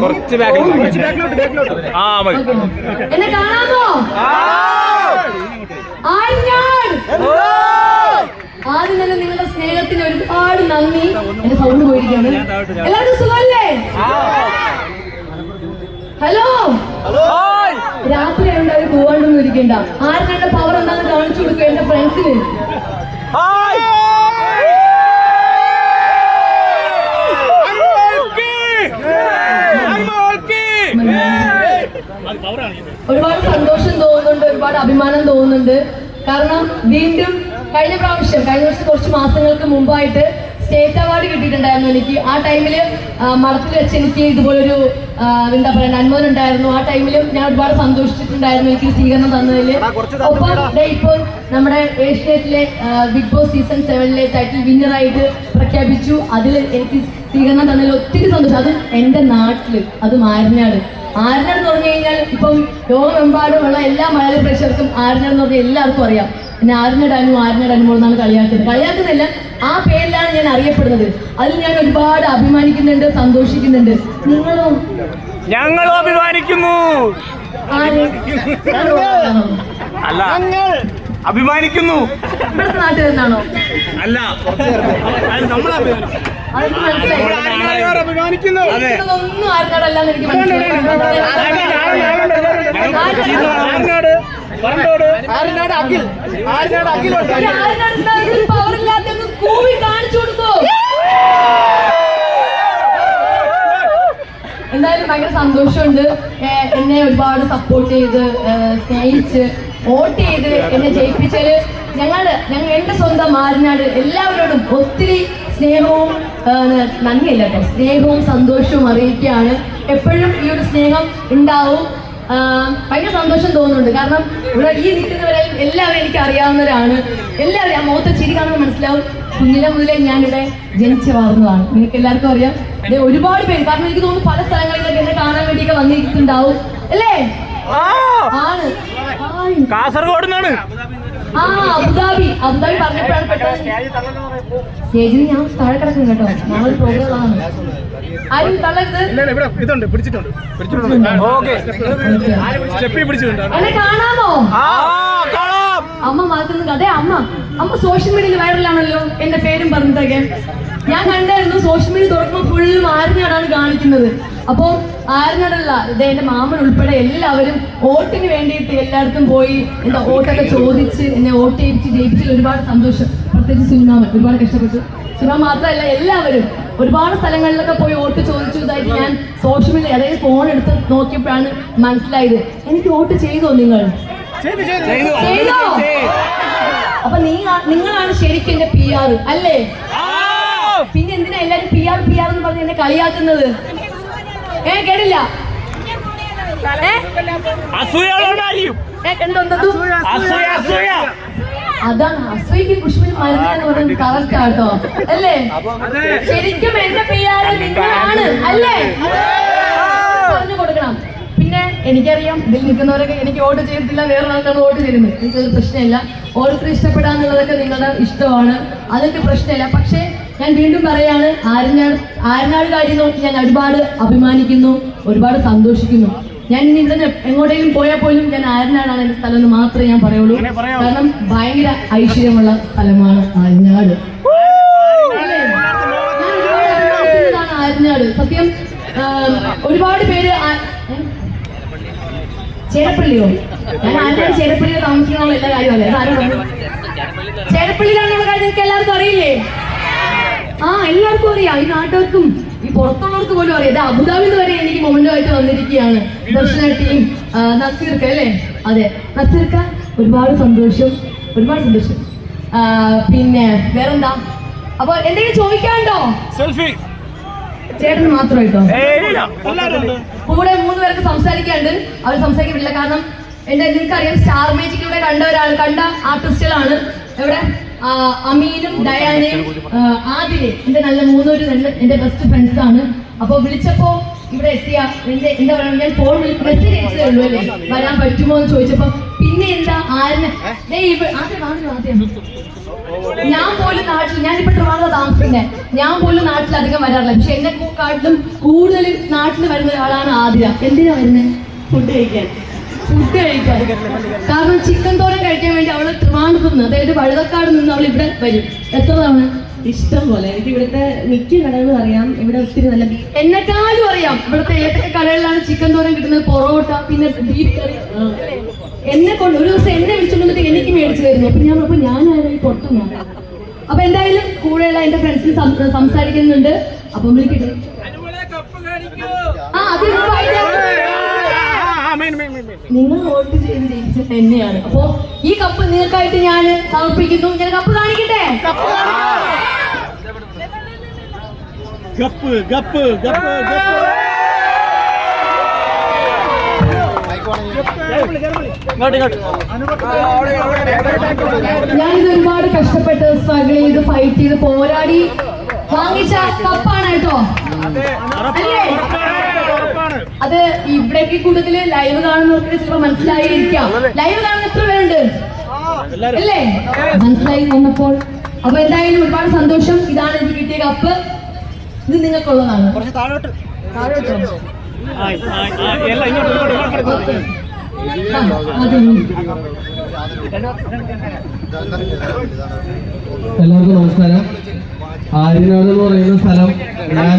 കുറച്ച് ആ മതി. എന്നെ കാണാമോ? ആദ്യം തന്നെ നിങ്ങളുടെ സ്നേഹത്തിന് ഒരുപാട് നന്ദി. എന്റെ സൗണ്ട് പോയിരിക്കാണ് എല്ലാവർക്കും സുഖമല്ലേ? ഹലോ രാത്രി ആയതുകൊണ്ട് അവർ പോവാണ്ടൊന്നും ഇരിക്കണ്ട ആരുടെ പവർ എന്താണെന്ന് കാണിച്ചു കൊടുക്കുക എന്റെ ഫ്രണ്ട്സിന് ഒരുപാട് സന്തോഷം തോന്നുന്നുണ്ട് ഒരുപാട് അഭിമാനം തോന്നുന്നുണ്ട്. കാരണം വീണ്ടും കഴിഞ്ഞ പ്രാവശ്യം കഴിഞ്ഞ വർഷം കുറച്ച് മാസങ്ങൾക്ക് മുമ്പായിട്ട് സ്റ്റേറ്റ് അവാർഡ് കിട്ടിയിട്ടുണ്ടായിരുന്നു എനിക്ക്. ആ ടൈമിൽ മഠത്തിൽ വെച്ച് എനിക്ക് ഇതുപോലൊരു എന്താ പറയുക നന്മൻ ഉണ്ടായിരുന്നു. ആ ടൈമിൽ ഞാൻ ഒരുപാട് സന്തോഷിച്ചിട്ടുണ്ടായിരുന്നു എനിക്ക് സ്വീകരണം തന്നതിൽ ഒപ്പം ഇപ്പോൾ നമ്മുടെ ഏഷ്യനെറ്റിലെ ബിഗ് ബോസ് സീസൺ സെവനിലെ ടൈറ്റിൽ വിന്നറായിട്ട് പ്രഖ്യാപിച്ചു. അതിൽ എനിക്ക് സ്വീകരണം തന്നതിൽ ഒത്തിരി സന്തോഷം. അത് എന്റെ നാട്ടിൽ അത് മാരനാട് ആരനാട് എന്ന് പറഞ്ഞു കഴിഞ്ഞാൽ ഇപ്പം ലോകമെമ്പാടുമുള്ള എല്ലാ മലയാളി പ്രേക്ഷകർക്കും ആരനാട് എന്ന് പറഞ്ഞാൽ എല്ലാവർക്കും അറിയാം. പിന്നെ ആരനാട് അനുമോ എന്നാണ് കളിയാക്കുന്നത് കളിയാക്കുന്നില്ല ആ പേരിലാണ് ഞാൻ അറിയപ്പെടുന്നത്. അതിൽ ഞാൻ ഒരുപാട് അഭിമാനിക്കുന്നുണ്ട് സന്തോഷിക്കുന്നുണ്ട്. നിങ്ങളോ? ഞങ്ങളും അഭിമാനിക്കുന്നു? അല്ല. അഭിമാനിക്കുന്നു. അല്ല എനിക്ക് അഖിൽ. പവർ ഇല്ലാത്ത കൂവി കാണിച്ചു കൊടുക്കോ എന്തായാലും ഭയങ്കര സന്തോഷമുണ്ട്. എന്നെ ഒരുപാട് സപ്പോർട്ട് ചെയ്ത് സ്നേഹിച്ച് വോട്ട് ചെയ്ത് എന്നെ ജയിപ്പിച്ചാൽ ഞങ്ങൾ ഞങ്ങൾ എന്റെ സ്വന്തം മാറിനാട് എല്ലാവരോടും ഒത്തിരി സ്നേഹവും നന്ദിയല്ല കേട്ടോ? സ്നേഹവും സന്തോഷവും അറിയിക്കുകയാണ്. എപ്പോഴും ഈ ഒരു സ്നേഹം ഉണ്ടാവും. ഭയങ്കര സന്തോഷം തോന്നുന്നുണ്ട്. കാരണം ഇവിടെ ഈ നിൽക്കുന്നവരെ എല്ലാവരും എനിക്ക് അറിയാവുന്നവരാണ്. എല്ലാവരും ആ മുഖത്തെ ചിരി കാണുമ്പോൾ മനസ്സിലാവും. കുഞ്ഞിലെ മുതലേ ഞാനിവിടെ ജനിച്ചു വളർന്നതാണ്. നിങ്ങൾക്ക് എല്ലാവർക്കും അറിയാം. ഒരുപാട് പേര് കാരണം എനിക്ക് തോന്നുന്നു പല സ്ഥലങ്ങളിലൊക്കെ എന്നെ കാണാൻ വേണ്ടിയൊക്കെ വന്നിരിക്കുന്നുണ്ടാവും. അല്ലേ? ആണ്. കാസർഗോഡ് നിന്നാണ്. ആ അബുദാബി. അബുദാബി പറഞ്ഞപ്പോഴാണ് പെട്ടെന്ന് സ്റ്റേജിൽ ഞാൻ താഴെ കിടക്കും കേട്ടോ. നാളെ പ്രോഗ്രാം ആണ് ആരും തള്ളരുത്. ഇതുണ്ട് പിടിച്ചിട്ടുണ്ട്. ഓക്കെ. സ്റ്റെപ്പി പിടിച്ചിട്ടുണ്ട്? എന്നെ കാണാമോ? ആ കാണാം. അമ്മ മാറ്റുന്നത് അതെ അമ്മ. അമ്മ സോഷ്യൽ മീഡിയയിൽ വൈറലാണല്ലോ എന്റെ പേരും പറഞ്ഞതൊക്കെ. ഞാൻ കണ്ടായിരുന്നു സോഷ്യൽ മീഡിയ തുറക്കുമ്പോൾ ഫുള്ളും ആരിനാടാണ് കാണിക്കുന്നത്. അപ്പോൾ ആരിനാടല്ല ഇത് എന്റെ മാമൻ ഉൾപ്പെടെ എല്ലാവരും വോട്ടിന് വേണ്ടിയിട്ട് എല്ലായിടത്തും പോയി എന്താ വോട്ടൊക്കെ ചോദിച്ച് എന്നെ വോട്ട് ചെയ്യിച്ച് ജയിപ്പിച്ചതിൽ ഒരുപാട് സന്തോഷം. പ്രത്യേകിച്ച് സുനിമാമൻ ഒരുപാട് കഷ്ടപ്പെട്ടു. സുനിമ മാത്രമല്ല എല്ലാവരും ഒരുപാട് സ്ഥലങ്ങളിലൊക്കെ പോയി വോട്ട് ചോദിച്ചു. ഇതായിട്ട് ഞാൻ സോഷ്യൽ മീഡിയ അതായത് ഫോൺ എടുത്ത് നോക്കിയപ്പോഴാണ് മനസ്സിലായത്. എനിക്ക് വോട്ട് ചെയ്തോ നിങ്ങൾ? അപ്പൊ നീ നിങ്ങളാണ് ശരിക്കും എന്റെ പി ആർ അല്ലേ? പിന്നെ എന്തിനാ എല്ലാരും പി ആർ പി ആർ എന്ന് പറഞ്ഞ് എന്നെ കളിയാക്കുന്നത്? ഏ കേട്ടില്ല. അതാണ് അസൂയക്ക് പുഷ്പിന് മരുന്ന് എന്ന് പറയുന്നത് കറക്റ്റ് ആട്ടോ അല്ലേ ശരിക്കും എന്റെ പി ആർ നിങ്ങളാണ്. അല്ലേ? പറഞ്ഞു കൊടുക്കണം. പിന്നെ എനിക്കറിയാം ഇതിൽ നിൽക്കുന്നവരൊക്കെ എനിക്ക് വോട്ട് ചെയ്തിട്ടില്ല വേറെ ആൾക്കാണ് വോട്ട് ചെയ്യുന്നത്. എനിക്കൊരു പ്രശ്നമില്ല. ഓരോരുത്തർ ഇഷ്ടപ്പെടാന്നുള്ളതൊക്കെ നിങ്ങളുടെ ഇഷ്ടമാണ്. അതൊക്കെ പ്രശ്നമില്ല. പക്ഷേ ഞാൻ വീണ്ടും പറയാണ് ആരനാട് ആരനാട് കാര്യം നോക്കി ഞാൻ ഒരുപാട് അഭിമാനിക്കുന്നു ഒരുപാട് സന്തോഷിക്കുന്നു. ഞാൻ ഇനി ഇവിടെ എങ്ങോട്ടെങ്കിലും പോയാൽ പോലും ഞാൻ ആരനാടാണ് എന്റെ സ്ഥലം എന്ന് മാത്രമേ ഞാൻ പറയുള്ളൂ. കാരണം ഭയങ്കര ഐശ്വര്യമുള്ള സ്ഥലമാണ് ആരനാട് ആരനാട് സത്യം ഒരുപാട് പേര് ചേരപ്പള്ളിയോ? ഞാൻ ആരനാട് ചേരപ്പള്ളിയിൽ താമസിക്കുന്ന എല്ലാ കാര്യമല്ലേ അത് ചേരപ്പള്ളിയിലാണെന്നുള്ള കാര്യം എല്ലാവർക്കും അറിയില്ലേ? ആ എല്ലാവർക്കും അറിയാം. ഈ നാട്ടുകാർക്കും ഈ പുറത്തുള്ളവർക്ക് പോലും അറിയാം. അബുദാബി അബുദാബിന്ന് വരെ എനിക്ക് മൊമെന്റ് ആയിട്ട് വന്നിരിക്കുകയാണ് ദർശന ടീം നസീർക്ക അല്ലേ? അതെ. നസീർക്ക ഒരുപാട് സന്തോഷം. ഒരുപാട് സന്തോഷം. പിന്നെ വേറെന്താ? അപ്പൊ എന്തെങ്കിലും ചോദിക്കാണ്ടോ സെൽഫി. ചേട്ടന് മാത്രമായിട്ടോ? കൂടെ മൂന്ന് പേർക്ക് സംസാരിക്കാണ്ട് അവർ സംസാരിക്കുന്നില്ല കാരണം എന്റെ നിനക്കറിയാം സ്റ്റാർ മേജിക്കിലൂടെ കണ്ട ഒരാൾ കണ്ട ആർട്ടിസ്റ്റുകളാണ് എവിടെ? അമീനും ഡയാനയും ആദിലെ എന്റെ നല്ല മൂന്നൂര് രണ്ട് എന്റെ ബെസ്റ്റ് ഫ്രണ്ട്സ് ആണ്. അപ്പൊ വിളിച്ചപ്പോ ഇവിടെ എത്തിയ എന്റെ എന്താ പറയുക ഞാൻ ഫോൺ മെസ്സേജ് വരാൻ പറ്റുമോ എന്ന് ചോദിച്ചപ്പോ പിന്നെ എന്താ ആരും ഞാൻ പോലും നാട്ടിൽ ഞാനിപ്പോ ട്രിവാൻഡ്രം താമസിക്കുന്നത് ഞാൻ പോലും നാട്ടിൽ അധികം വരാറില്ല. പക്ഷെ എന്നെ കാട്ടിലും കൂടുതൽ നാട്ടിൽ വരുന്ന ഒരാളാണ് ആദിര എന്തിനാ വരുന്നത് ഫുഡ് കഴിക്കാൻ. ഫുഡ് കഴിക്കാൻ കാരണം ചിക്കൻ തോരൻ കഴിക്കാൻ വേണ്ടി അവൾ ട്രിവാൻഡ്രത്ത് നിന്ന് അതായത് വഴുതക്കാട് നിന്ന് അവൾ ഇവിടെ വരും. എത്ര തവണ? ഇഷ്ടം പോലെ. എനിക്ക് ഇവിടുത്തെ മിക്ക കടകളും അറിയാം. ഇവിടെ ഒത്തിരി നല്ല എന്നെക്കാളും അറിയാം. ഇവിടുത്തെ ഏതൊക്കെ കടകളിലാണ് ചിക്കൻ തോരൻ കിട്ടുന്നത്? പൊറോട്ട പിന്നെ ബീഫ് കറി. എന്നെ കൊണ്ട് ഒരു ദിവസം എന്നെ വിളിച്ചുകൊണ്ടിട്ട് എനിക്ക് മേടിച്ചു തരുന്നു. അപ്പൊ ഞാൻ അപ്പൊ ഞാനായിരുന്നു ഈ പുറത്തുനിന്ന് അപ്പൊ എന്തായാലും കൂടെയുള്ള എന്റെ ഫ്രണ്ട്സിന് സംസാരിക്കുന്നുണ്ട്. അപ്പം വിളിക്കട്ടെ? ആ അത് നിങ്ങൾ വോട്ട് ചെയ്ത് ജയിച്ചത് തന്നെയാണ് അപ്പോ ഈ കപ്പ് നിങ്ങൾക്കായിട്ട് ഞാൻ സമർപ്പിക്കുന്നു. ഞാൻ കപ്പ് കാണിക്കട്ടെ? കപ്പ് കപ്പ് കപ്പ് ഗപ്പ് ഇങ്ങോട്ട് ഇങ്ങോട്ട് ഞാനിത് ഒരുപാട് കഷ്ടപ്പെട്ട് സ്ട്രഗിൾ ചെയ്ത് ഫൈറ്റ് ചെയ്ത് പോരാടി. വാങ്ങിച്ച കപ്പാണ് കേട്ടോ. അല്ലേ? അത് ഇവിടേക്ക് കൂടുതൽ ലൈവ് കാണുന്നവർക്ക് ചിലപ്പോ മനസ്സിലായിരിക്കാം. ലൈവ് കാണുന്ന എത്ര പേരുണ്ട്? അല്ലേ? മനസ്സിലായി വന്നപ്പോൾ. അപ്പൊ എന്തായാലും ഒരുപാട് സന്തോഷം. ഇതാണ് എനിക്ക് കിട്ടിയ കപ്പ് ഇത് നിങ്ങൾക്കുള്ളതാണ്. താഴോട്ടോ. എല്ലാവർക്കും നമസ്കാരം. ആര്യനാട് എന്ന് പറയുന്ന സ്ഥലം ഞാൻ